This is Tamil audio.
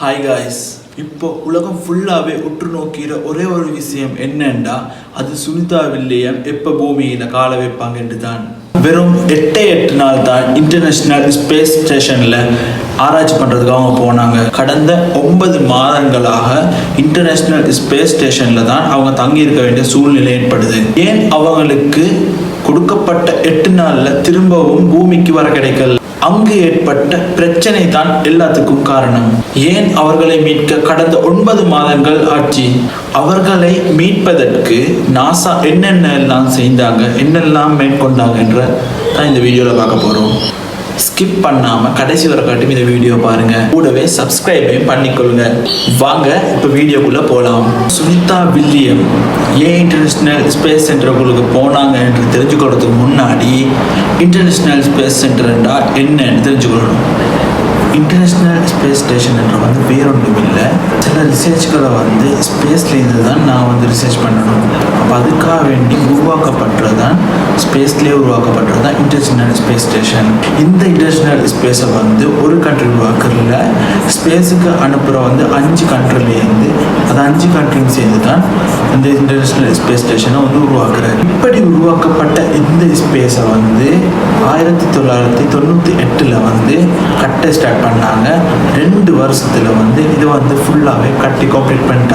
ஹாய் காய்ஸ் இப்போ உலகம் ஃபுல்லாகவே உற்று நோக்கிற ஒரே ஒரு விஷயம் என்னன்னா அது சுனிதா வில்லியம் எப்போ பூமியில் கால வைப்பாங்கன்னு தான் வெறும் எட்டே எட்டு நாள் தான் இன்டர்நேஷ்னல் ஸ்பேஸ் ஸ்டேஷனில் ஆராய்ச்சி பண்ணுறதுக்காக அவங்க போனாங்க. கடந்த ஒன்பது மாதங்களாக இன்டர்நேஷ்னல் ஸ்பேஸ் ஸ்டேஷனில் தான் அவங்க தங்கி இருக்க வேண்டிய சூழ்நிலை ஏற்படுது. ஏன் அவங்களுக்கு கொடுக்க நாளில் திரும்பவும் பூமிக்கு வர கிடைக்கல. அங்கு ஏற்பட்ட பிரச்சனை தான் எல்லாத்துக்கும் காரணம். ஏன் அவர்களை மீட்க கடந்த ஒன்பது மாதங்கள் ஆட்சி அவர்களை மீட்பதற்கு நாசா என்னென்ன எல்லாம் செய்தாங்க என்னெல்லாம் மேற்கொண்டாங்கன்ற தான் இந்த வீடியோவில் பார்க்க போகிறோம் ஸ்கிப் பண்ணாமல் கடைசி வரை காட்டும் இந்த வீடியோ பாருங்க. கூடவே சப்ஸ்கிரைபையும் பண்ணிக்கொள்ளுங்க. வாங்க இப்போ வீடியோக்குள்ளே போகலாம் சுனிதா வில்லியம் ஏன் இன்டர்நேஷ்னல் ஸ்பேஸ் சென்டருக்குள்ளுக்கு போனாங்க என்று தெரிஞ்சுக்கிறதுக்கு முன்னாடி இன்டர்நேஷ்னல் ஸ்பேஸ் சென்டர்ன்றா என்னன்னு தெரிஞ்சுக்கொள்ளணும். இன்டர்நேஷ்னல் ஸ்பேஸ் ஸ்டேஷன் என்ற வந்து வேறொன்றும் இல்லை. சில ரிசர்ச்களை வந்து ஸ்பேஸ்லேருந்து தான் நான் வந்து ரிசர்ச் பண்ணணும். அப்போ அதுக்காக வேண்டி உருவாக்கப்பட்டது தான் ஸ்பேஸ்லேயே உருவாக்கப்பட்டது தான் இன்டர்நேஷனல் ஸ்பேஸ் ஸ்டேஷன் இந்த இன்டர்நேஷனல் ஸ்பேஸை வந்து ஒரு கண்ட்ரி உருவாக்குறதுல ஸ்பேஸுக்கு அனுப்புகிற வந்து அஞ்சு கண்ட்ரிலேருந்து அது அஞ்சு கண்ட்ரியும் சேர்ந்து தான் இந்த இன்டர்நேஷனல் ஸ்பேஸ் ஸ்டேஷனை வந்து உருவாக்குறாரு. இப்படி உருவாக்கப்பட்ட இந்த ஸ்பேஸை வந்து ஆயிரத்தி தொள்ளாயிரத்தி தொண்ணூற்றி எட்டில் வந்து கட்ட ஸ்டார்ட் பண்ணாங்க. ரெண்டு வருஷத்தில் வந்து இதை வந்து ஃபுல்லாகவே கட்டி கம்ப்ளீட் பண்ணிட்டாங்க.